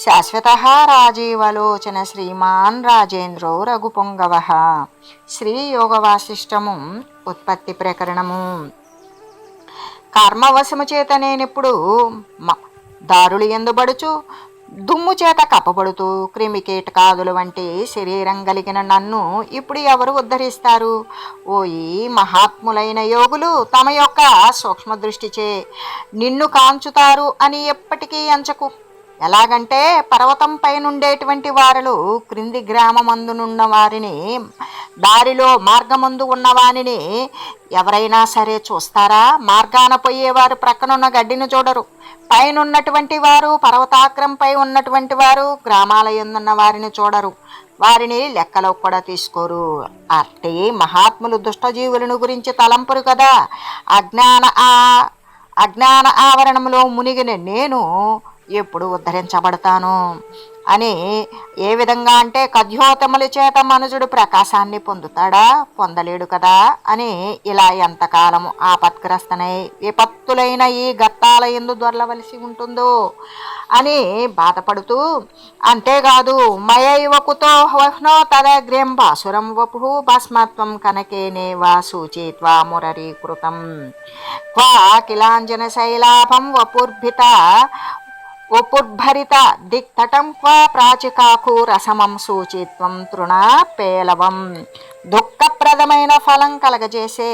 శాశ్వత రాజీవలోచన శ్రీమాన్ రాజేంద్రో రఘుపొంగవ. శ్రీ యోగ వాసిష్టము ఉత్పత్తి ప్రకరణము. కర్మవశము చేత నేనిప్పుడు మ- దారులు ఎందుబడుచు దుమ్ము చేత కప్పబడుతూ క్రిమి కీటకాదులు వంటి శరీరం కలిగిన నన్ను ఇప్పుడు ఎవరు ఉద్ధరిస్తారు? ఓయి మహాత్ములైన యోగులు తమ యొక్క సూక్ష్మ దృష్టిచే నిన్ను కాంచుతారు అని ఎప్పటికీ ఎంచకు. ఎలాగంటే పర్వతం పైనుండేటువంటి వారులు క్రింది గ్రామమందునున్న వారిని దారిలో మార్గమందు ఉన్న వారిని ఎవరైనా సరే చూస్తారా? మార్గాన పోయేవారు ప్రక్కనున్న గడ్డిని చూడరు. పైనున్నటువంటి వారు పర్వతాగ్రంపై ఉన్నటువంటి వారు గ్రామాల ఎందున్న వారిని చూడరు. వారిని లెక్కలో కూడా తీసుకోరు. అంటే మహాత్ములు దుష్టజీవులను గురించి తలంపురు కదా. అజ్ఞాన ఆ అజ్ఞాన ఆవరణంలో మునిగిన నేను ఎప్పుడు ఉద్ధరించబడతాను? అని ఏ విధంగా అంటే కథ్యోతముల చేత మనుజుడు ప్రకాశాన్ని పొందుతాడా? పొందలేడు కదా? అని ఇలా ఎంతకాలము ఆపత్గ్రస్తనై విపత్తులైన ఈ గత్తాల ఎందు దొరలవలసి ఉంటుందో అని బాధపడుతూ అంతేకాదు మయైవకుతో వహ్నో తదగ్ర్యం భాసురం వపు భస్మత్వం కనకేనే వా సూచిత్వా మురరీకృతం. క్వా కిలాంజన శైలాభం వపుర్భిత ఉపుర్భరిత దిక్తటం క్వా ప్రాచికాకు రసమం సూచిత్వం తృణ పేలవం. దుఃఖప్రదమైన ఫలం కలగజేసే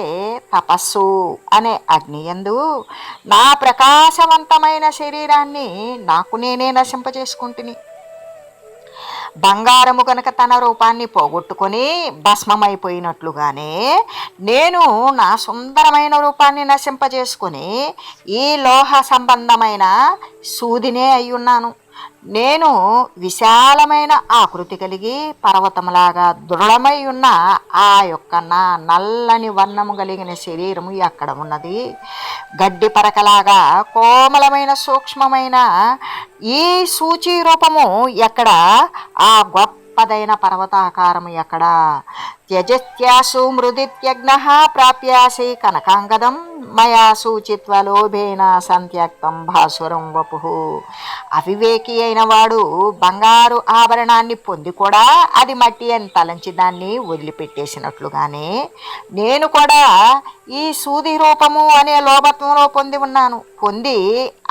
తపస్సు అనే అగ్నియందు నా ప్రకాశవంతమైన శరీరాన్ని నాకు నేనే నశింపజేసుకుంటుని. బంగారము కనుక తన రూపాన్ని పోగొట్టుకొని భస్మమైపోయినట్లుగానే నేను నా సుందరమైన రూపాన్ని నశింపజేసుకొని ఈ లోహ సంబంధమైన సూదినే అయ్యున్నాను. నేను విశాలమైన ఆకృతి కలిగి పర్వతములాగా దృఢమై ఉన్న ఆ యొక్క నా నల్లని వర్ణము కలిగిన శరీరము ఎక్కడ ఉన్నది. గడ్డి పరకలాగా కోమలమైన సూక్ష్మమైన ఈ సూచి రూపము ఎక్కడ? ఆ గొప్పదైన పర్వతాకారము ఎక్కడ? త్యజత్యాసు మృదిత్యజ్ఞ ప్రాప్యాసి కనకాంగదం మయా సూచిత్వ లోభేన సంత్యక్తం భాసురం వపు అవివేకి అయిన వాడు బంగారు ఆభరణాన్ని పొంది కూడా అది మట్టి అని తలంచి దాన్ని వదిలిపెట్టేసినట్లుగానే నేను కూడా ఈ సూది రూపము అనే లోభత్వంలో పొంది ఉన్నాను పొంది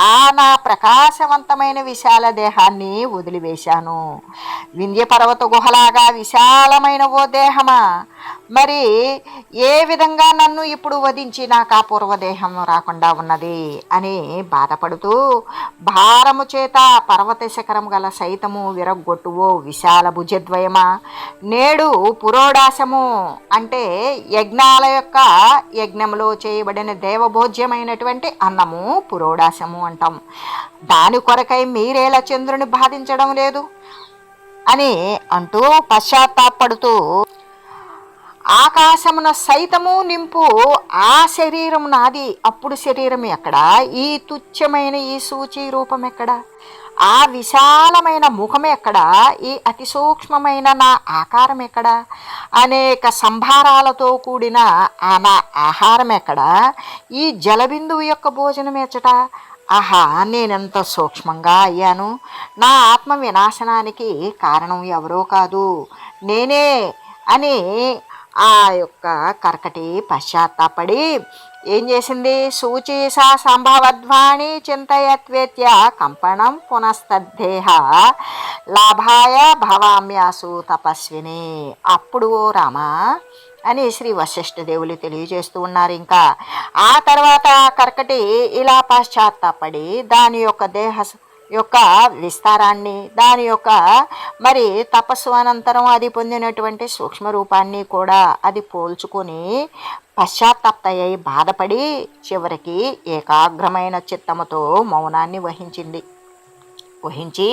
ఆ నా ప్రకాశవంతమైన విశాల దేహాన్ని వదిలివేశాను వింధ్య పర్వత గుహలాగా విశాలమైన ఓ దేహమా మరి ఏ విధంగా నన్ను ఇప్పుడు వధించి నాకు ఆ పూర్వదేహం రాకుండా ఉన్నది అని బాధపడుతూ భారము చేత పర్వత శిఖరం గల సైతము విరగ్గొట్టువో విశాల భుజద్వయమా? నేడు పురోడాశము అంటే యజ్ఞాల యొక్క యజ్ఞంలో చేయబడిన దేవభోజ్యమైనటువంటి అన్నము పురోడాశము అంటాం. దాని కొరకై మీరేలా చంద్రుని బాధించడం లేదు? అని అంటూ పశ్చాత్తాపడుతూ ఆకాశమున సైతము నింపు ఆ శరీరం నాది. అప్పుడు శరీరం ఎక్కడ? ఈ తుచ్చమైన ఈ సూచి రూపం ఎక్కడ? ఆ విశాలమైన ముఖం ఎక్కడ? ఈ అతి సూక్ష్మమైన నా ఆకారం ఎక్కడ? అనేక సంభారాలతో కూడిన ఆ నా ఆహారం ఎక్కడ? ఈ జలబిందువు యొక్క భోజనం ఎచ్చట ఆహా నేనెంత సూక్ష్మంగా అయ్యాను? నా ఆత్మ వినాశనానికి కారణం ఎవరో కాదు. నేనే అని ఆ యొక్క కర్కటి పశ్చాత్తాపడి ఏం చేసింది? సూచీసా సంభవధ్వాని చింతయత్వేత్య కంపణం పునస్తద్దేహ లాభాయ భవామ్యాసు తపస్విని. అప్పుడు ఓ రామా అని శ్రీ వశిష్ఠ దేవులు తెలియజేస్తూ ఉన్నారు ఇంకా. ఆ తర్వాత ఆ కర్కటి ఇలా పశ్చాత్తాపడి దాని యొక్క దేహ యొక్క విస్తారాన్ని దాని యొక్క మరి తపస్సు అనంతరం అది పొందినటువంటి సూక్ష్మ రూపాన్ని కూడా అది పోల్చుకొని పశ్చాత్తాప్తయ్యి బాధపడి చివరికి ఏకాగ్రమైన చిత్తముతో మౌనాన్ని వహించింది. వహించి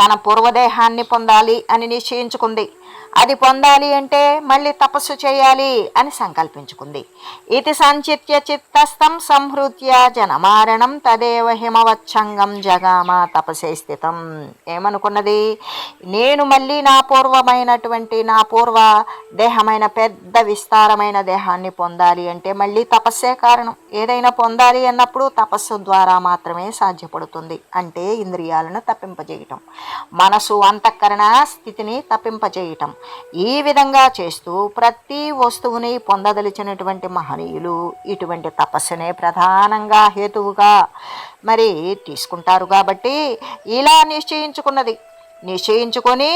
తన పూర్వదేహాన్ని పొందాలి అని నిశ్చయించుకుంది. అది పొందాలి అంటే మళ్ళీ తపస్సు చేయాలి అని సంకల్పించుకుంది. ఇది సంచిత్య చిత్తస్థం సంహృత్య జనమారణం తదేవ హిమవచ్చంగం జగామ తపసే స్థితం. ఏమనుకున్నది? నేను మళ్ళీ నా పూర్వమైనటువంటి నా పూర్వ దేహమైన పెద్ద విస్తారమైన దేహాన్ని పొందాలి అంటే మళ్ళీ తపస్సే కారణం. ఏదైనా పొందాలి అన్నప్పుడు తపస్సు ద్వారా మాత్రమే సాధ్యపడుతుంది అంటే ఇంద్రియాలను తప్పింపజేయటం. మనసు అంతఃకరణ స్థితిని తప్పింపజేయటం. ఈ విధంగా చేస్తూ ప్రతి వస్తువుని పొందదలిచినటువంటి మహనీయులు ఇటువంటి తపస్సునే ప్రధానంగా హేతువుగా మరి తీసుకుంటారు కాబట్టి ఇలా నిశ్చయించుకున్నది. నిశ్చయించుకొని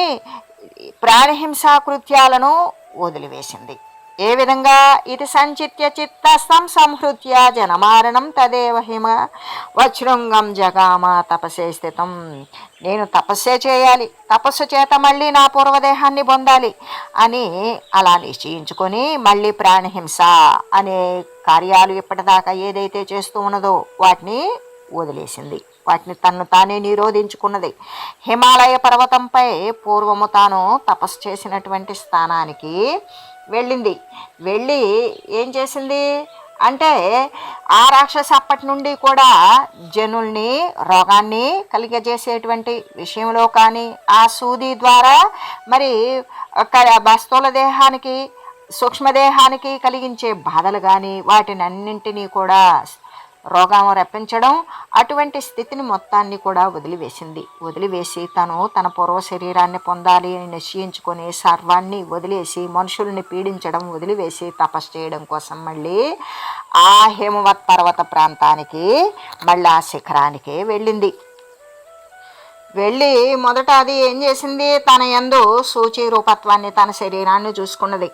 ప్రాణహింసా కృత్యాలను వదిలివేసింది. ఏ విధంగా ఇది సంచిత్య చిత్త సంసంహృత్య జనమారణం తదేవ హిమ వజ్రంగం జగామ తపసే స్థితం. నేను తపస్సే చేయాలి. తపస్సు చేత మళ్ళీ నా పూర్వదేహాన్ని పొందాలి అని అలా నిశ్చయించుకొని మళ్ళీ ప్రాణహింస అనే కార్యాలు ఇప్పటిదాకా ఏదైతే చేస్తూ ఉన్నదో వాటిని వదిలేసింది. వాటిని తన్ను తానే నిరోధించుకున్నది. హిమాలయ పర్వతంపై పూర్వము తాను తపస్సు చేసినటువంటి స్థానానికి వెళ్ళింది. వెళ్ళి ఏం చేసింది? అంటే ఆ రాక్షస అప్పటి నుండి కూడా జనుల్ని రోగాన్ని కలిగజేసేటువంటి విషయంలో కానీ ఆ సూది ద్వారా మరి ఒక దేహానికి సూక్ష్మదేహానికి కలిగించే బాధలు కానీ వాటిని అన్నింటినీ కూడా రోగం రప్పించడం అటువంటి స్థితిని మొత్తాన్ని కూడా వదిలివేసింది. వదిలివేసి తను తన పూర్వ శరీరాన్ని పొందాలి అని నిశ్చయించుకొని సర్వాన్ని వదిలేసి మనుషుల్ని పీడించడం వదిలివేసి తపస్సు చేయడం కోసం మళ్ళీ ఆ హేమవత్ పర్వత ప్రాంతానికి మళ్ళీ ఆ శిఖరానికి వెళ్ళింది. వెళ్ళి మొదట అది ఏం చేసింది? తన యందు సూచి రూపత్వాన్ని తన శరీరాన్ని చూసుకున్నది.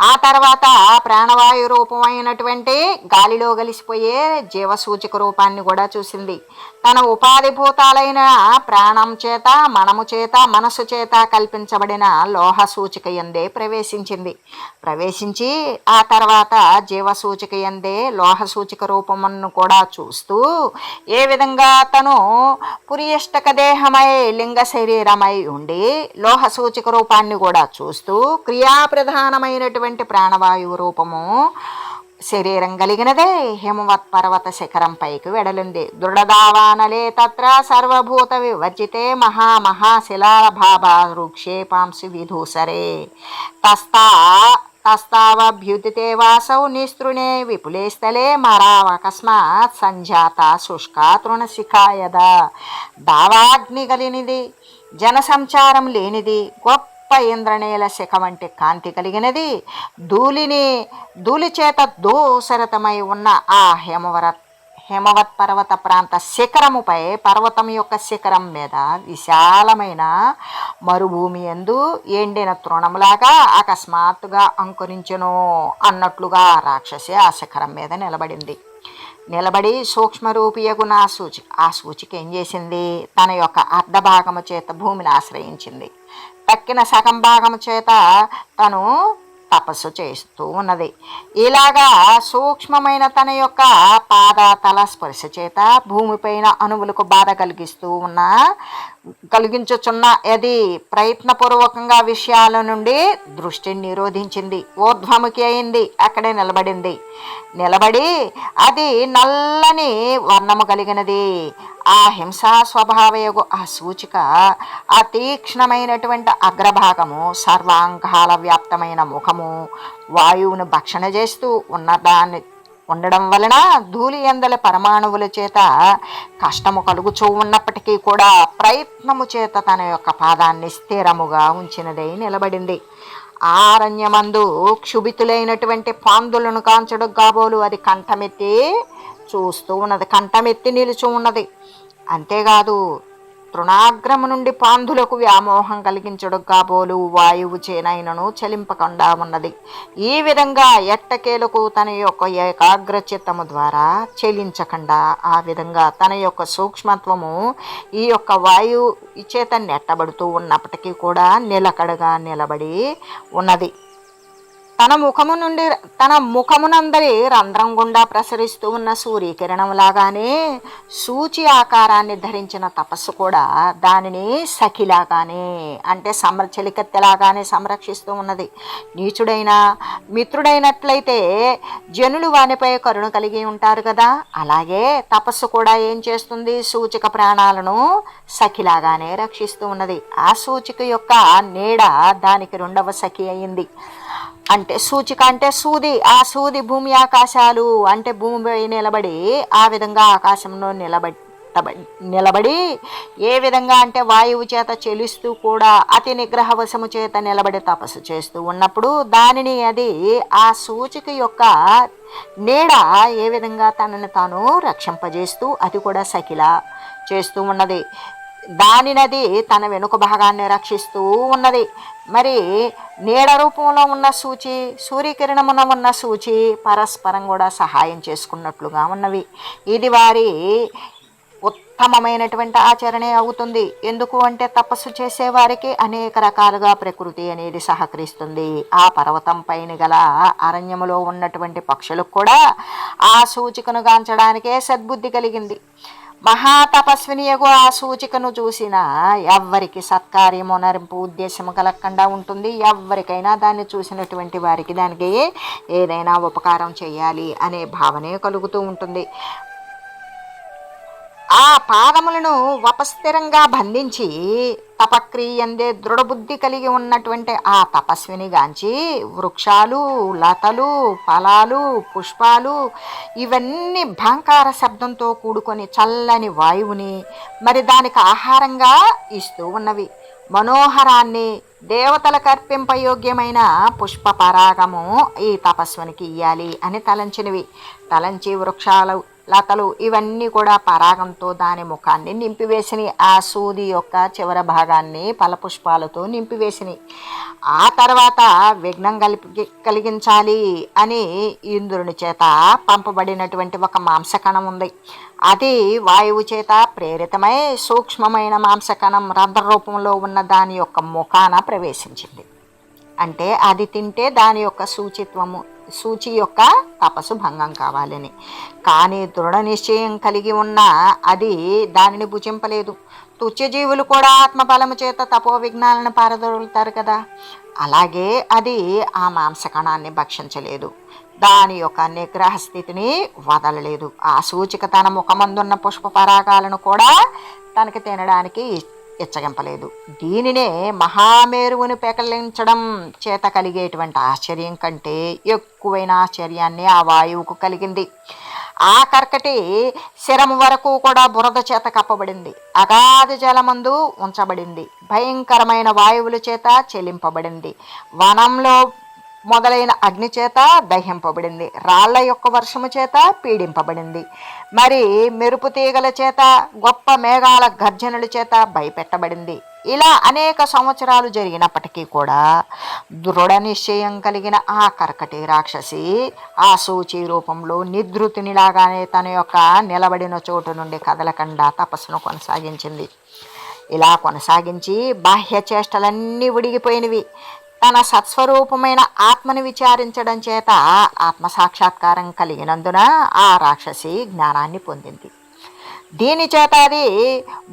ఆ తర్వాత ప్రాణవాయు రూపమైనటువంటి గాలిలో కలిసిపోయే జీవసూచక రూపాన్ని కూడా చూసింది. తన ఉపాధి భూతాలైన ప్రాణం చేత మనము చేత మనసు చేత కల్పించబడిన లోహ సూచిక ఎందే ప్రవేశించింది. ప్రవేశించి ఆ తర్వాత జీవసూచిక ఎందే లోహ సూచిక రూపమును కూడా చూస్తూ ఏ విధంగా తను పురియష్టక దేహమై లింగ శరీరమై ఉండి లోహ సూచిక రూపాన్ని కూడా చూస్తూ క్రియాప్రధానమైనటువంటి ప్రాణవాయువు రూపము శరీరం కలిగినదే హిమవత్ పర్వత శిఖరం పైకి వెడలింది. దృఢదావానలే తత్ర సర్వభూత వివర్జితే మహామహాశిలాభాభా వృక్షేపాంసి విధూసరే. తస్తా తస్తావభ్యుదితే వాసౌ నిస్తృణే విపులే స్థలే మరావకస్మాత్ సంజాత శుష్కా తృణశిఖాయద. దావాగ్ని కలినిది జనసంచారం లేనిది గొప్ప ఇంద్రనీల శిఖ వంటి కాంతి కలిగినది. ధూళిని ధూళి చేత ఉన్న ఆ హేమవర హేమవత్ పర్వత ప్రాంత శిఖరముపై పర్వతం యొక్క శిఖరం మీద విశాలమైన మరుభూమి ఎందు ఎండిన తృణములాగా అకస్మాత్తుగా అంకురించెను అన్నట్లుగా రాక్షసి ఆ శిఖరం మీద నిలబడింది. నిలబడి సూక్ష్మరూపియగు నా సూచి ఆ సూచిక ఏం చేసింది? తన యొక్క అర్ధభాగము చేత భూమిని ఆశ్రయించింది. తక్కిన సగం భాగము చేత తను తపస్సు చేస్తూ ఉన్నది. ఇలాగా సూక్ష్మమైన తన యొక్క పాద తల స్పర్శ చేత భూమిపైన అణువులకు బాధ కలిగిస్తూ ఉన్న కలిగించుచున్న అది ప్రయత్నపూర్వకంగా విషయాల నుండి దృష్టిని నిరోధించింది ఊర్ధ్వముఖి అయింది అక్కడే నిలబడింది. నిలబడి అది నల్లని వర్ణము కలిగినది. ఆ హింసా స్వభావయోగు ఆ సూచిక ఆ తీక్ష్ణమైనటువంటి అగ్రభాగము సర్వాంగాల వ్యాప్తమైన ముఖము వాయువును భక్షణ చేస్తూ ఉన్నదాన్ని ఉండడం వలన ధూళి ఎందల పరమాణువుల చేత కష్టము కలుగుచూ ఉన్నప్పటికీ కూడా ప్రయత్నము చేత తన యొక్క పాదాన్ని స్థిరముగా ఉంచినదై నిలబడింది. ఆరణ్యమందు క్షుభితులైనటువంటి పాందులను కాంచడు కాబోలు అది కంఠమెత్తి చూస్తూ ఉన్నది. కంఠమెత్తి నిలుచు ఉన్నది. అంతేకాదు తృణాగ్రము నుండి పాంధులకు వ్యామోహం కలిగించడు కాబోలు వాయువు చేనైనను చలింపకుండా ఉన్నది. ఈ విధంగా ఎట్టకేలకు తన యొక్క ఏకాగ్ర చిత్తము ద్వారా చెలించకుండా. ఆ విధంగా తన యొక్క సూక్ష్మత్వము ఈ యొక్క వాయువు చేత నెట్టబడుతూ ఉన్నప్పటికీ కూడా నిలకడగా నిలబడి ఉన్నది. తన ముఖము నుండి తన ముఖమునందరి రంధ్రం గుండా ప్రసరిస్తూ ఉన్న సూర్యకిరణం లాగానే సూచి ఆకారాన్ని ధరించిన తపస్సు కూడా దానిని సఖిలాగానే అంటే సమరచలికత్తెలాగానే సంరక్షిస్తూ ఉన్నది. నీచుడైన మిత్రుడైనట్లయితే జనులు వానిపై కరుణ కలిగి ఉంటారు కదా. అలాగే తపస్సు కూడా ఏం చేస్తుంది? సూచిక ప్రాణాలను సఖిలాగానే రక్షిస్తూ ఉన్నది. ఆ సూచిక యొక్క నీడ దానికి రెండవ సఖి అయింది. అంటే సూచిక అంటే సూది ఆ సూది భూమి ఆకాశాలు అంటే భూమిపై నిలబడి ఆ విధంగా ఆకాశంలో నిలబడి నిలబడి ఏ విధంగా అంటే వాయువు చేత చెలిస్తూ కూడా అతి నిగ్రహవశము చేత నిలబడి తపస్సు చేస్తూ ఉన్నప్పుడు దానిని అది ఆ సూచిక యొక్క నీడ ఏ విధంగా తనని తాను రక్షింపజేస్తూ అది కూడా సకిల చేస్తూ ఉన్నది. దానినది తన వెనుక భాగాన్ని రక్షిస్తూ ఉన్నది. మరి నీడ రూపంలో ఉన్న సూచి సూర్యకిరణమున ఉన్న సూచి పరస్పరం కూడా సహాయం చేసుకున్నట్లుగా ఉన్నవి. ఇది వారి ఉత్తమమైనటువంటి ఆచరణే అవుతుంది. ఎందుకు అంటే తపస్సు చేసేవారికి అనేక రకాలుగా ప్రకృతి అనేది సహకరిస్తుంది. ఆ పర్వతం పైన గల అరణ్యములో ఉన్నటువంటి పక్షులకు కూడా ఆ సూచికను గాంచడానికే సద్బుద్ధి కలిగింది. మహాతపస్వినియగు ఆ సూచికను చూసిన ఎవ్వరికి సత్కార్యము నరింపు ఉద్దేశము కలగకుండా ఉంటుంది. ఎవరికైనా దాన్ని చూసినటువంటి వారికి దానికి ఏదైనా ఉపకారం చేయాలి అనే భావనే కలుగుతూ ఉంటుంది. ఆ పాదములను వపస్థిరంగా బంధించి తపక్రియందే దృఢబుద్ధి కలిగి ఉన్నటువంటి ఆ తపస్విని గాంచి వృక్షాలు లతలు ఫలాలు పుష్పాలు ఇవన్నీ భాంకార శబ్దంతో కూడుకొని చల్లని వాయువుని మరి దానికి ఆహారంగా ఇస్తూ ఉన్నవి. మనోహరాన్ని దేవతలకు అర్పింపయోగ్యమైన పుష్ప పరాగము ఈ తపస్సునికి ఇయ్యాలి అని తలంచినవి. తలంచి వృక్షాలు లతలు ఇవన్నీ కూడా పరాగంతో దాని ముఖాన్ని నింపివేసినాయి ఆ సూది యొక్క చివర భాగాన్ని ఫలపుష్పాలతో నింపివేసినాయి ఆ తర్వాత విఘ్నం కలిపి కలిగించాలి అని ఇంద్రుని చేత పంపబడినటువంటి ఒక మాంసకణం ఉంది. అది వాయువు చేత ప్రేరితమై సూక్ష్మమైన మాంసకణం రథ రూపంలో ఉన్న దాని యొక్క ముఖాన ప్రవేశించింది. అంటే అది తింటే దాని యొక్క సూచిత్వము సూచి యొక్క తపస్సు భంగం కావాలని. కానీ దృఢ నిశ్చయం కలిగి ఉన్న అది దానిని భుజింపలేదు. తుచ్చజీవులు కూడా ఆత్మబలము చేత తపో విఘ్నాలను పారదొలుతారు కదా. అలాగే అది ఆ మాంసకణాన్ని భక్షించలేదు. దాని యొక్క నిగ్రహ స్థితిని వదలలేదు. ఆ సూచిక తన ముఖమందున్న పుష్ప పరాగాలను కూడా తనకి తినడానికి ఇచ్చగింపలేదు దీనినే మహామేరువును పెకలించడం చేత కలిగేటువంటి ఆశ్చర్యం కంటే ఎక్కువైన ఆశ్చర్యాన్ని ఆ వాయువుకు కలిగింది. ఆ కర్కటి శిరము వరకు కూడా బురద చేత కప్పబడింది. అగాధ జలమందు ఉంచబడింది. భయంకరమైన వాయువుల చేత చెలింపబడింది. వనంలో మొదలైన అగ్ని చేత దహింపబడింది. రాళ్ళ యొక్క వర్షము చేత పీడింపబడింది. మరి మెరుపు తీగల చేత గొప్ప మేఘాల గర్జనల చేత భయపెట్టబడింది. ఇలా అనేక సంవత్సరాలు జరిగినప్పటికీ కూడా దృఢ నిశ్చయం కలిగిన ఆ కర్కటి రాక్షసి ఆ సూచి రూపంలో నిద్రుతినిలాగానే తన యొక్క నిలబడిన చోటు నుండి కదలకుండా తపస్సును కొనసాగించింది. ఇలా కొనసాగించి బాహ్య చేష్టలన్నీ ఉడిగిపోయినవి. తన సత్స్వరూపమైన ఆత్మని విచారించడం చేత ఆత్మ సాక్షాత్కారం కలిగినందున ఆ రాక్షసి జ్ఞానాన్ని పొందింది. దీని చేత అది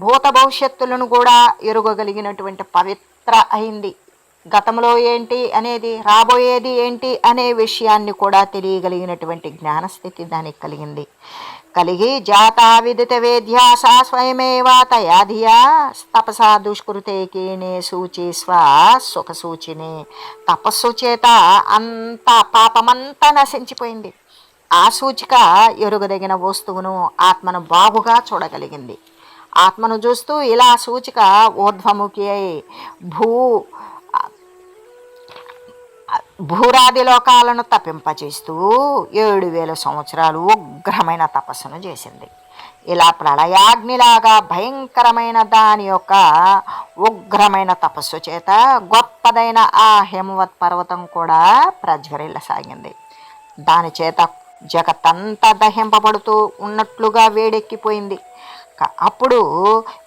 భూత భవిష్యత్తులను కూడా ఎరుగగలిగినటువంటి పవిత్ర అయింది. గతంలో ఏంటి అనేది రాబోయేది ఏంటి అనే విషయాన్ని కూడా తెలియగలిగినటువంటి జ్ఞానస్థితి దానికి కలిగింది. కలిగి జాతా విదిత వేద్యాస స్వయమేవా తయాధియా తపసా దుష్కృతే కీణే సూచి స్వ సుఖ సూచిని. తపస్సు చేత అంత పాపమంతా నశించిపోయింది. ఆ సూచిక ఎరుగదగిన వస్తువును ఆత్మను బాగుగా చూడగలిగింది. ఆత్మను చూస్తూ ఇలా సూచిక ఊర్ధ్వముఖి అయి భూ భూరాది లోకాలను తప్పింపచేస్తూ ఏడు వేల సంవత్సరాలు ఉగ్రమైన తపస్సును చేసింది. ఇలా ప్రళయాగ్నిలాగా భయంకరమైన దాని యొక్క ఉగ్రమైన తపస్సు చేత గొప్పదైన ఆ హిమవత్ పర్వతం కూడా ప్రజ్వరిల్లసాగింది దాని చేత జగత్తంతా దహింపబడుతూ ఉన్నట్లుగా వేడెక్కిపోయింది. అప్పుడు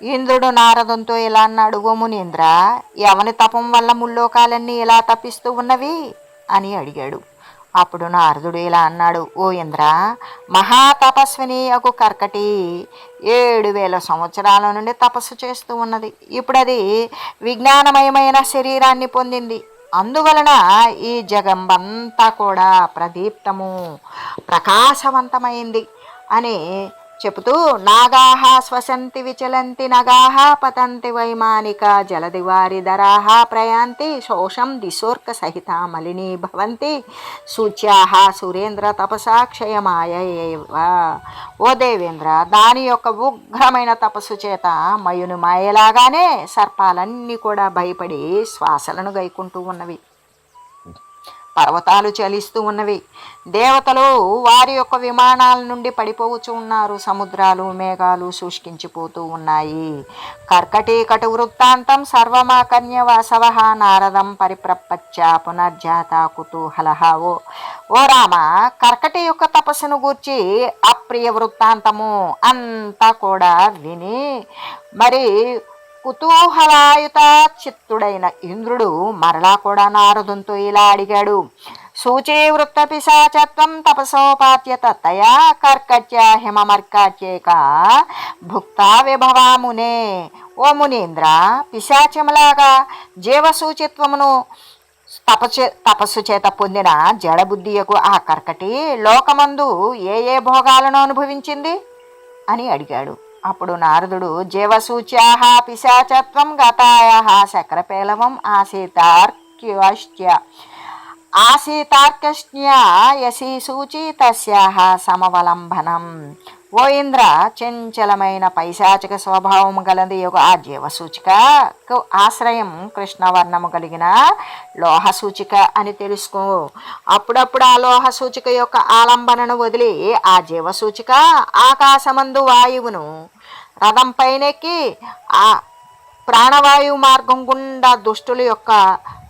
ఇంద్రుడు నారదంతో ఇలా అన్నాడు ఓ మునీంద్ర ఎవని తపం వల్ల ముల్లోకాలన్నీ ఇలా తప్పిస్తూ ఉన్నవి? అని అడిగాడు. అప్పుడు నారదుడు ఇలా అన్నాడు ఓ ఇంద్ర మహాతపస్విని అగు కర్కటి ఏడు వేల సంవత్సరాల నుండి తపస్సు చేస్తూ ఉన్నది. ఇప్పుడు అది విజ్ఞానమయమైన శరీరాన్ని పొందింది. అందువలన ఈ జగంబంతా కూడా ప్రదీప్తము ప్రకాశవంతమైంది అని చెబుతూ నాగాహ స్వసంతి విచలంతి నగాహ పతంతి వైమానిక జలదివారి ధరాహ ప్రయాంతి శోషం దిశోర్క సహిత మలినీ భవంతి సూచ్యాహ సురేంద్ర తపసా క్షయమాయ ఓ దేవేంద్ర దాని యొక్క ఉగ్రమైన తపస్సు చేత మయుని మాయలాగానే సర్పాలన్నీ కూడా భయపడి శ్వాసలను గైకుంటూ ఉన్నవి. పర్వతాలు చలిస్తూ ఉన్నవి. దేవతలు వారి యొక్క విమానాల నుండి పడిపోవచ్చు ఉన్నారు. సముద్రాలు మేఘాలు శుష్కించిపోతూ ఉన్నాయి. కర్కటీకటు వృత్తాంతం సర్వమాకన్య వాసవ నారదం పరిప్రపచ్చ పునర్జాత కుతూహలహ. ఓ ఓ రామ కర్కటి యొక్క తపస్సును గూర్చి అప్రియ వృత్తాంతము అంతా కూడా విని మరి కుతూహలాయుత చిత్తుడైన ఇంద్రుడు మరలా కూడా నారదుంతో ఇలా అడిగాడు. సూచే వృత్త పిశాచత్వం తపసోపాత్యత తయా కర్కట్య హిమమర్కాట్యేక భుక్తా విభవామునే ఓ మునీంద్ర పిశాచములాగా జీవసూచిత్వమును తపచే తపస్సు చేత పొందిన జడబుద్ధియకు ఆ కర్కటి లోకమందు ఏ ఏ భోగాలను అనుభవించింది? అని అడిగాడు. అప్పుడు నారదుడు జీవసూచ్యాహ పిశాచత్వం గతాయ శక్రపేలవం ఆసీతార్క్యశ్చ ఆసీతార్కస్య యసి సూచి తస్యాహ సమవలంబనం. ఓ ఇంద్ర చంచలమైన పైశాచిక స్వభావం గలది ఒక ఆ జీవసూచికకు ఆశ్రయం కృష్ణవర్ణము కలిగిన లోహ సూచిక అని తెలుసుకో. అప్పుడప్పుడు ఆ లోహ సూచిక యొక్క ఆలంబనను వదిలి ఆ జీవసూచిక ఆకాశమందు వాయువును రథం పైనెక్కి ఆ ప్రాణవాయువు మార్గం గుండా దుష్టుల యొక్క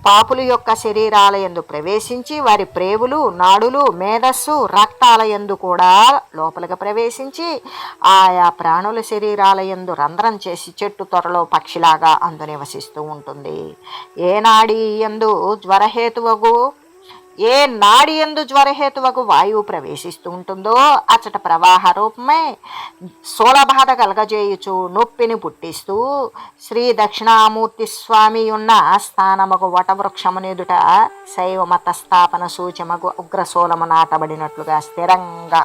పాపుల యొక్క శరీరాల యందు ప్రవేశించి వారి ప్రేవులు నాడులు మేధస్సు రక్తాల యందు కూడా లోపలికి ప్రవేశించి ఆయా ప్రాణుల శరీరాల యందు రంధ్రం చేసి చెట్టు త్వరలో పక్షిలాగా అందు నివసిస్తూ ఉంటుంది. ఏనాడీ ఎందు యందు జ్వరహేతువగు ఏ నాడి ఎందు జ్వరహేతువకు వాయువు ప్రవేశిస్తూ ఉంటుందో అచట ప్రవాహ రూపమే సోలబాధ కలగజేయుచు నొప్పిని పుట్టిస్తూ శ్రీ దక్షిణామూర్తి స్వామి ఉన్న స్థానముకు వటవృక్షమునెదుట శైవ మత స్థాపన సూచమగు ఉగ్రశూలము నాటబడినట్లుగా స్థిరంగా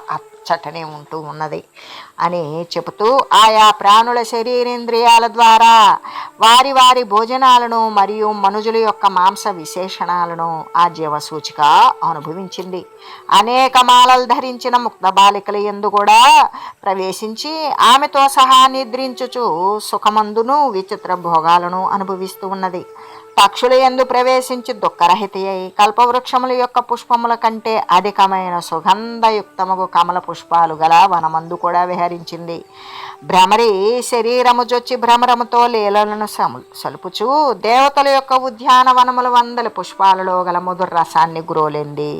ముచ్చటనే ఉంటూ ఉన్నది అని చెబుతూ ఆయా ప్రాణుల శరీరేంద్రియాల ద్వారా వారి వారి భోజనాలను మరియు మనుజుల యొక్క మాంస విశేషణాలను ఆ జీవసూచిక అనుభవించింది. అనేక మాలలు ధరించిన ముక్త బాలికల ఎందు కూడా ప్రవేశించి ఆమెతో సహా నిద్రించుచు సుఖమందును విచిత్ర భోగాలను అనుభవిస్తూ ఉన్నది. పక్షుల ఎందు ప్రవేశించి దుఃఖరహితయ్యాయి అయి కల్పవృక్షముల యొక్క పుష్పముల కంటే అధికమైన సుగంధయుక్తముకు కమల పుష్పాలు గల వనమందు కూడా విహరించింది. భ్రమరి శరీరము జొచ్చి భ్రమరముతో లీలలను సము సలుపుచూ దేవతల యొక్క ఉద్యానవనముల వందల పుష్పాలలో గల ముదురు రసాన్ని గురోలింది.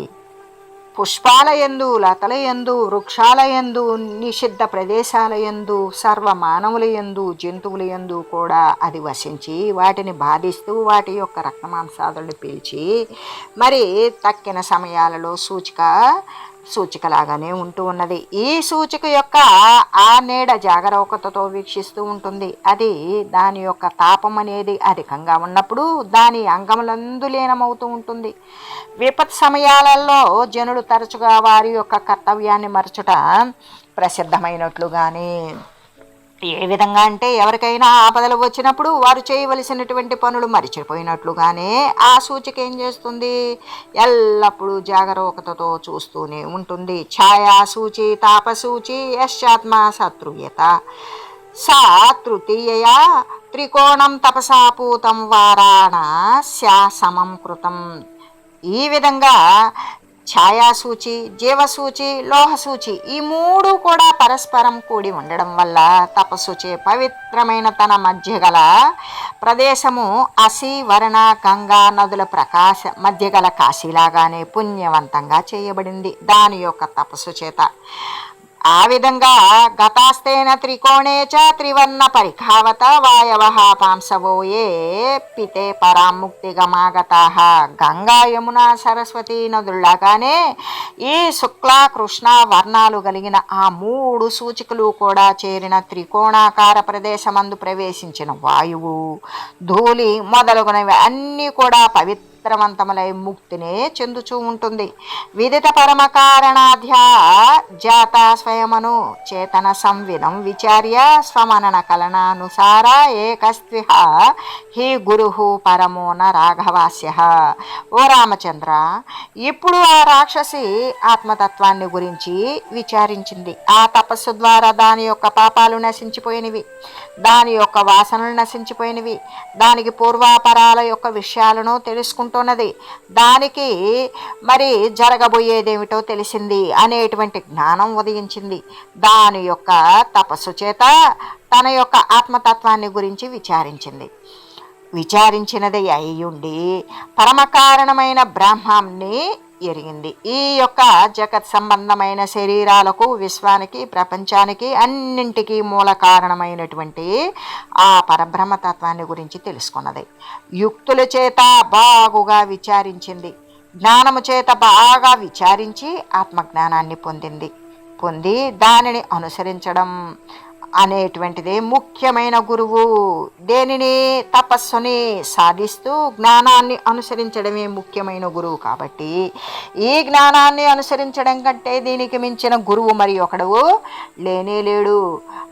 పుష్పాలయందు లతలయందు లతల యందు నిషిద్ధ ప్రదేశాల యందు సర్వ మానవులయందు యందు జంతువుల యందు కూడా అది వసించి వాటిని బాధిస్తూ వాటి యొక్క రక్తమాంసాదులను పీల్చి మరి తక్కిన సమయాలలో సూచిక సూచికలాగానే ఉంటూ ఉన్నది. ఈ సూచిక యొక్క ఆ నీడ జాగరూకతతో వీక్షిస్తూ ఉంటుంది. అది దాని యొక్క తాపం అనేది అధికంగా ఉన్నప్పుడు దాని అంగములందు లీనమవుతూ ఉంటుంది. విపత్ సమయాలలో జనులు తరచుగా వారి యొక్క కర్తవ్యాన్ని మరచుట ప్రసిద్ధమైనట్లుగానే ఏ విధంగా అంటే ఎవరికైనా ఆపదలు వచ్చినప్పుడు వారు చేయవలసినటువంటి పనులు మరిచిపోయినట్లుగానే ఆ సూచిక ఏం చేస్తుంది? ఎల్లప్పుడూ జాగరూకతతో చూస్తూనే ఉంటుంది. ఛాయా సూచి తాపసూచి యశ్చాత్మ శత్రుయత సా తృతీయయా త్రికోణం తపసాపూతం వారాణ శాసమం కృతం. ఈ విధంగా ఛాయాసూచి జీవసూచి లోహసూచి ఈ మూడు కూడా పరస్పరం కూడి ఉండడం వల్ల తపస్సుచే పవిత్రమైన తన మధ్య గల ప్రదేశము అసి వరణ గంగా నదుల ప్రకాశ మధ్య గల కాశీలాగానే పుణ్యవంతంగా చేయబడింది. దాని యొక్క తపస్సు చేత ఆ విధంగా గతాస్తేన త్రికోణే చ త్రివర్ణ పరిఖావత వాయవ పాంసవోయే పితే పరాముక్తి గమాగత గంగా యమున సరస్వతి నదుల్లాగానే ఈ శుక్ల కృష్ణ వర్ణాలు కలిగిన ఆ మూడు సూచికలు కూడా చేరిన త్రికోణాకార ప్రదేశమందు ప్రవేశించిన వాయువు ధూళి మొదలగునవి అన్నీ కూడా పవిత్ర పవిత్రవంతములై ముక్తినే చెందుచూ ఉంటుంది విదిత పరమ కారణాధ్య జాత స్వయమను చేతన సంవిధం విచార్య స్వమనన కలనానుసార ఏకస్త్విహ హి గురు పరమోన రాఘవాస్య ఓ రామచంద్ర ఇప్పుడు ఆ రాక్షసి ఆత్మతత్వాన్ని గురించి విచారించింది. ఆ తపస్సు ద్వారా దాని యొక్క పాపాలు నశించిపోయినవి. దాని యొక్క వాసనలు నశించిపోయినవి. దానికి పూర్వాపరాల యొక్క విషయాలను తెలుసుకుంటున్నది. దానికి మరి జరగబోయేదేమిటో తెలిసింది అనేటువంటి జ్ఞానం ఉదయించింది. దాని యొక్క తపస్సు చేత తన యొక్క ఆత్మతత్వాన్ని గురించి విచారించింది. విచారించినది అయ్యుండి పరమకారణమైన బ్రహ్మాన్ని ఎరిగింది. ఈ యొక్క జగత్ సంబంధమైన శరీరాలకు విశ్వానికి ప్రపంచానికి అన్నింటికీ మూల కారణమైనటువంటి ఆ పరబ్రహ్మతత్వాన్ని గురించి తెలుసుకున్నది. యుక్తుల చేత బాగుగా విచారించింది. జ్ఞానము చేత బాగా విచారించి ఆత్మజ్ఞానాన్ని పొందింది. పొంది దానిని అనుసరించడం అనేటువంటిదే ముఖ్యమైన గురువు. దేనిని? తపస్సుని సాధిస్తూ జ్ఞానాన్ని అనుసరించడమే ముఖ్యమైన గురువు కాబట్టి ఈ జ్ఞానాన్ని అనుసరించడం కంటే దీనికి మించిన గురువు మరి ఒకడు లేనే లేడు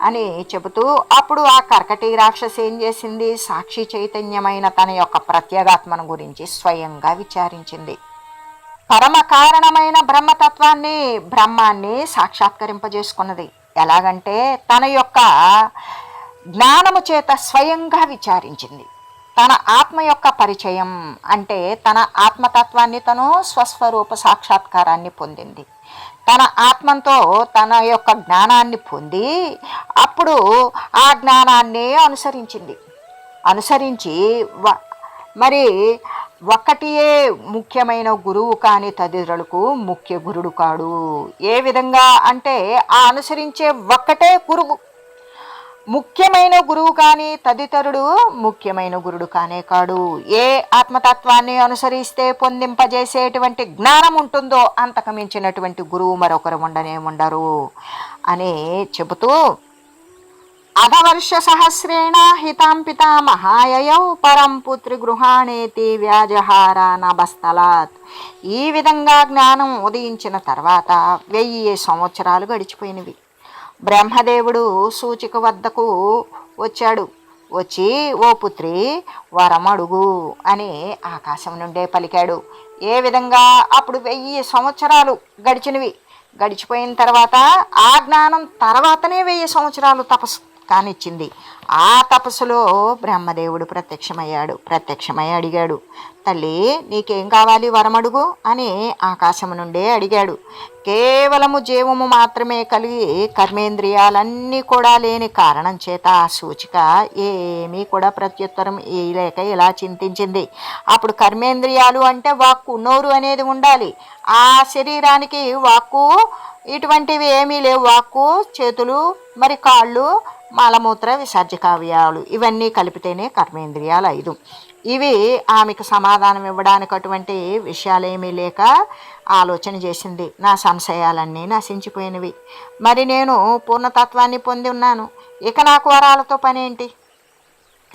అని చెబుతూ అప్పుడు ఆ కర్కటి రాక్షసి ఏం చేసింది? సాక్షి చైతన్యమైన తన యొక్క ప్రత్యేగాత్మను గురించి స్వయంగా విచారించింది. పరమ కారణమైన బ్రహ్మతత్వాన్ని బ్రహ్మాన్ని సాక్షాత్కరింపజేసుకున్నది. ఎలాగంటే తన యొక్క జ్ఞానము చేత స్వయంగా విచారించింది. తన ఆత్మ యొక్క పరిచయం అంటే తన ఆత్మతత్వాన్ని తను స్వస్వరూప సాక్షాత్కారాన్ని పొందింది. తన ఆత్మంతో తన యొక్క జ్ఞానాన్ని పొంది అప్పుడు ఆ జ్ఞానాన్ని అనుసరించింది. అనుసరించి వ మరి ఒక్కటియే ముఖ్యమైన గురువు కాని తదితరులకు ముఖ్య గురుడు కాడు. ఏ విధంగా అంటే ఆ అనుసరించే ఒక్కటే గురువు. ముఖ్యమైన గురువు కానీ తదితరుడు ముఖ్యమైన గురుడు కానే కాడు. ఏ ఆత్మతత్వాన్ని అనుసరిస్తే పొందింపజేసేటువంటి జ్ఞానం ఉంటుందో అంతకు మించినటువంటి గురువు మరొకరు ఉండనే ఉండరు. అని చెబుతూ అధవర్ష సహస్రేణ హితాం పితామహాయయౌ పరం పుత్రి గృహాణేతి వ్యాజహార నభస్థలాత్ ఈ విధంగా జ్ఞానం ఉదయించిన తర్వాత వెయ్యి సంవత్సరాలు గడిచిపోయినవి. బ్రహ్మదేవుడు సూచిక వద్దకు వచ్చాడు. వచ్చి ఓ పుత్రి వరం అడుగు అని ఆకాశం నుండే పలికాడు. ఏ విధంగా? అప్పుడు వెయ్యి సంవత్సరాలు గడిచినవి. గడిచిపోయిన తర్వాత ఆ జ్ఞానం తర్వాతనే వెయ్యి సంవత్సరాలు తపస్సు. కానిచ్చింది. ఆ తపస్సులో బ్రహ్మదేవుడు ప్రత్యక్షమయ్యాడు. ప్రత్యక్షమై అడిగాడు తల్లి నీకేం కావాలి వరమడుగు? అని ఆకాశం నుండే అడిగాడు. కేవలము జీవము మాత్రమే కలిగి కర్మేంద్రియాలన్నీ కూడా లేని కారణం చేత ఆ సూచిక ఏమీ కూడా ప్రత్యుత్తరం ఇయలేక ఇలా చింతించింది. అప్పుడు కర్మేంద్రియాలు అంటే వాక్కు నోరు అనేది ఉండాలి. ఆ శరీరానికి వాక్కు ఇటువంటివి ఏమీ లేవు. వాక్కు చేతులు మరి కాళ్ళు మలమూత్ర విసర్జకావ్యాలు ఇవన్నీ కలిపితేనే కర్మేంద్రియాలు ఐదు. ఇవి ఆమెకు సమాధానం ఇవ్వడానికి అటువంటి విషయాలేమీ లేక ఆలోచన చేసింది. నా సంశయాలన్నీ నశించిపోయినవి. మరి నేను పూర్ణతత్వాన్ని పొంది ఉన్నాను. ఇక నాకు వరాలతో పని ఏంటి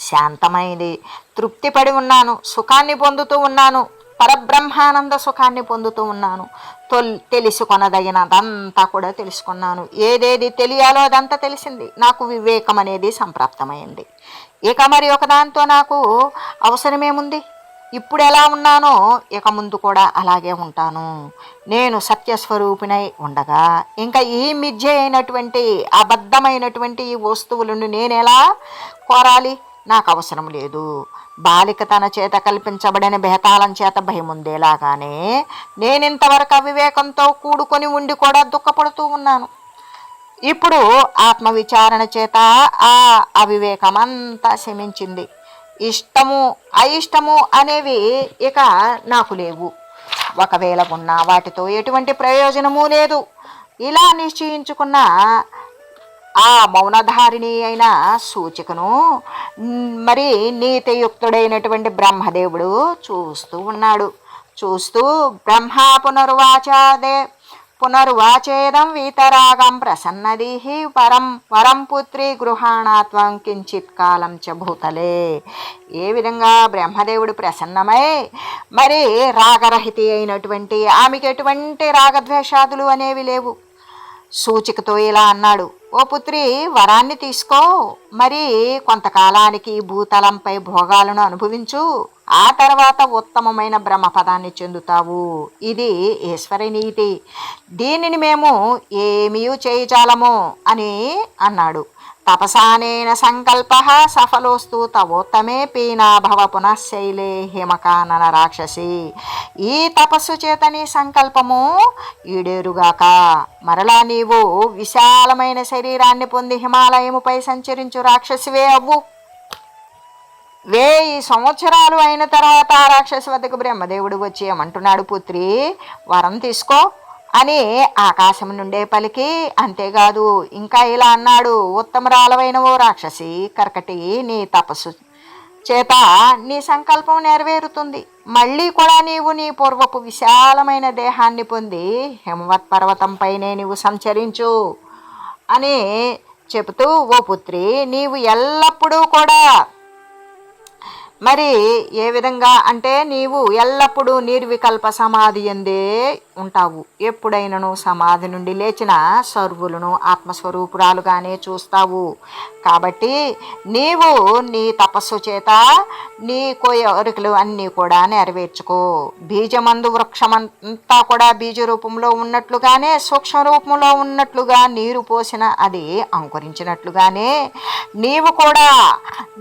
శాంతమైంది. తృప్తిపడి ఉన్నాను. సుఖాన్ని పొందుతూ ఉన్నాను. పరబ్రహ్మానంద సుఖాన్ని పొందుతూ ఉన్నాను. తొల్ తెలుసుకొనదగినదంతా కూడా తెలుసుకున్నాను. ఏదేది తెలియాలో అదంతా తెలిసింది. నాకు వివేకం అనేది సంప్రాప్తమైంది. ఇక మరి ఒకదాంతో నాకు అవసరమేముంది? ఇప్పుడు ఎలా ఉన్నానో ఇక ముందు కూడా అలాగే ఉంటాను. నేను సత్యస్వరూపిణై ఉండగా ఇంకా ఈ మిథ్య అయినటువంటి అబద్ధమైనటువంటి ఈ వస్తువులను నేను ఎలా కోరాలి? నాకు అవసరం లేదు. బాలిక తన చేత కల్పించబడిన బేతాళం చేత భయముందేలాగానే నేనింతవరకు అవివేకంతో కూడుకొని ఉండి కూడా దుఃఖపడుతూ ఉన్నాను. ఇప్పుడు ఆత్మవిచారణ చేత ఆ అవివేకం అంతా శమించింది. ఇష్టము అయిష్టము అనేవి ఇక నాకు లేవు. ఒకవేళ ఉన్నా వాటితో ఎటువంటి ప్రయోజనము లేదు. ఇలా నిశ్చయించుకున్న ఆ మౌనధారిణి అయిన సూచికను మరి నీతియుక్తుడైనటువంటి బ్రహ్మదేవుడు చూస్తూ ఉన్నాడు. చూస్తూ బ్రహ్మ పునర్వాచాదే పునర్వాచేదం వీతరాగం ప్రసన్నదీహి పరం వరం పుత్రి గృహాణాత్వం కించిత్ కాలం చ భూతలే. ఏ విధంగా బ్రహ్మదేవుడు ప్రసన్నమై మరి రాగరహితి అయినటువంటి ఆమెకి ఎటువంటి రాగద్వేషాదులు అనేవి లేవు. సూచికతో ఇలా అన్నాడు. ఓ పుత్రి వరాన్ని తీసుకో. మరి కొంతకాలానికి భూతలంపై భోగాలను అనుభవించు. ఆ తర్వాత ఉత్తమమైన బ్రహ్మపదాన్ని చెందుతావు. ఇది ఈశ్వరి నీతి. దీనిని మేము ఏమీ చేయజాలము అని అన్నాడు. తపసానేన సంకల్ప సఫలోస్తు తవోత్తమే పీనాభవ పునఃశైలే హిమకానన రాక్షసి. ఈ తపస్సు చేత నీ సంకల్పము ఈడేరుగాక. మరలా నీవు విశాలమైన శరీరాన్ని పొంది హిమాలయముపై సంచరించు రాక్షసివే అవ్వు. వేయి సంవత్సరాలు అయిన తర్వాత ఆ రాక్షసి వద్దకు బ్రహ్మదేవుడు వచ్చి ఏమంటున్నాడు పుత్రి? వరం తీసుకో. అని ఆకాశం నుండే పలికి అంతేకాదు ఇంకా ఇలా అన్నాడు ఉత్తమరాలవైన ఓ రాక్షసి కర్కటి నీ తపస్సు చేత నీ సంకల్పం నెరవేరుతుంది. మళ్ళీ కూడా నీవు నీ పూర్వపు విశాలమైన దేహాన్ని పొంది హిమవత్ పర్వతంపైనే నీవు సంచరించు అని చెబుతూ ఓ పుత్రి నీవు ఎల్లప్పుడూ కూడా మరి ఏ విధంగా అంటే నీవు ఎల్లప్పుడూ నిర్వికల్ప సమాధి ఎందే ఉంటావు. ఎప్పుడైనను సమాధి నుండి లేచిన సర్వులను ఆత్మస్వరూపురాలుగానే చూస్తావు. కాబట్టి నీవు నీ తపస్సు చేత నీ కోరికలు అన్నీ కూడా నెరవేర్చుకో. బీజమందు వృక్షమంతా కూడా బీజ రూపంలో ఉన్నట్లుగానే సూక్ష్మ రూపంలో ఉన్నట్లుగా నీరు పోసిన అది అంకురించినట్లుగానే నీవు కూడా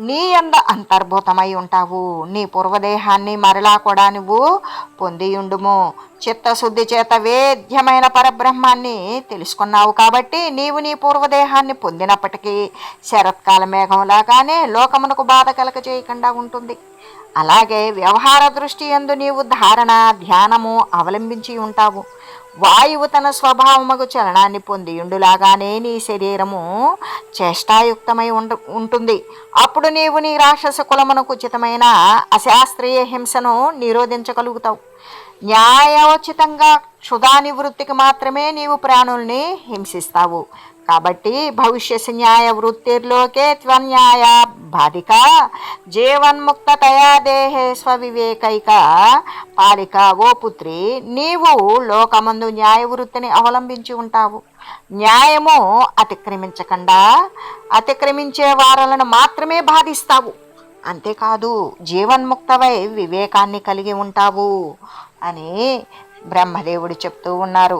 నీ అంద అంతర్భూతమై ఉంటావు నీ పూర్వదేహాన్ని మరలా కూడా నువ్వు పొందియుండుము. చిత్తశుద్ధి చేత వేద్యమైన పరబ్రహ్మాన్ని తెలుసుకున్నావు కాబట్టి నీవు నీ పూర్వదేహాన్ని పొందినప్పటికీ శరత్కాల మేఘంలాగానే లోకమునకు బాధ కలగ చేయకుండా ఉంటుంది. అలాగే వ్యవహార దృష్టి ఎందు నీవు ధారణ ధ్యానము అవలంబించి ఉంటావు. వాయువు తన స్వభావముకు చలనాన్ని పొంది ఉండులాగానే నీ శరీరము చేష్టాయుక్తమై ఉండ ఉంటుంది. అప్పుడు నీవు నీ రాక్షస కులమునకు ఉచితమైన అశాస్త్రీయ హింసను నిరోధించగలుగుతావు. న్యాయోచితంగా క్షుధానివృత్తికి మాత్రమే నీవు ప్రాణుల్ని హింసిస్తావు. కాబట్టి భవిష్యస్ న్యాయ వృత్తిర్లోకే త్వన్యాయ బాధిక జీవన్ముక్తతయా దేహే స్వవివేకైక. పాలిక ఓ పుత్రి నీవు లోకమందు న్యాయ వృత్తిని అవలంబించి ఉంటావు. న్యాయము అతిక్రమించకుండా అతిక్రమించే వారలను మాత్రమే బాధిస్తావు. అంతేకాదు జీవన్ముక్తవై వివేకాన్ని కలిగి ఉంటావు అని బ్రహ్మదేవుడు చెప్తూ ఉన్నారు.